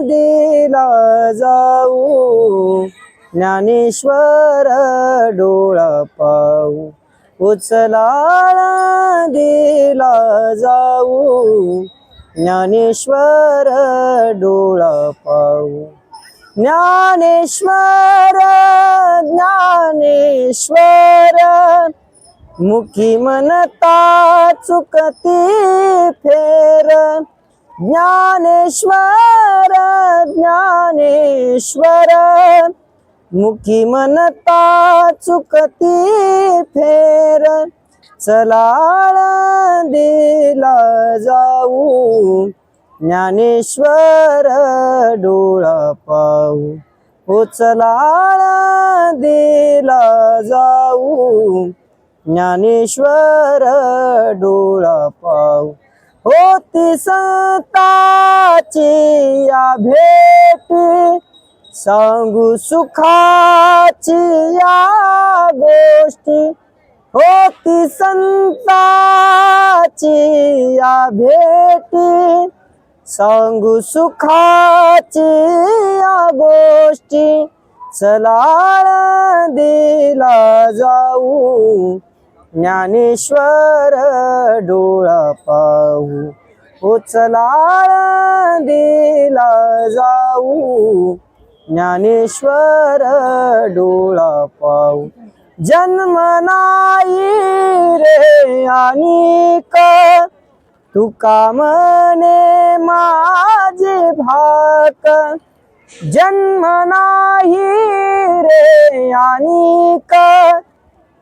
दिला जाऊ ज्ञानेश्वर डोळा पाऊ उचलाळा दिला जाऊ ज्ञानेश्वर डोळा पाऊ ज्ञानेश्वर ज्ञानेश्वर मुखी म्हणता चुकती फेर. ज्ञानेश्वर ज्ञानेश्वर. मुखी मनता चुकती फेर. चलाळ दिला जाऊ. ज्ञानेश्वर डोळा पाऊ हो चलाळ दिला जाऊ. ज्ञानेश्वर डोळा होती संताची या भेटी सांगू सुखाची या गोष्टी. होती संताची या भेटी सांगू सुखाची या गोष्टी. चला दिला जाऊ. ज्ञानेश्वर डोळा जाऊ. हो दिला जाऊ. ज्ञानेश्वर डोळा पाऊ जन्म नाही रे आणि तुका मने माझे भाक? जन्म नाही रे आणि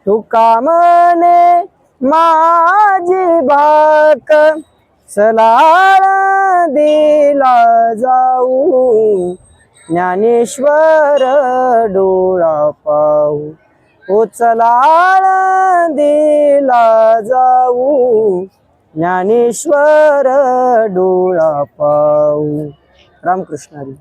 तुका मने माझी बाक सलाळ दिला जाऊ. ज्ञानेश्वर डोळा पाहू. उचलाळ दिला जाऊ. ज्ञानेश्वर डोळा पाहू. रामकृष्णारी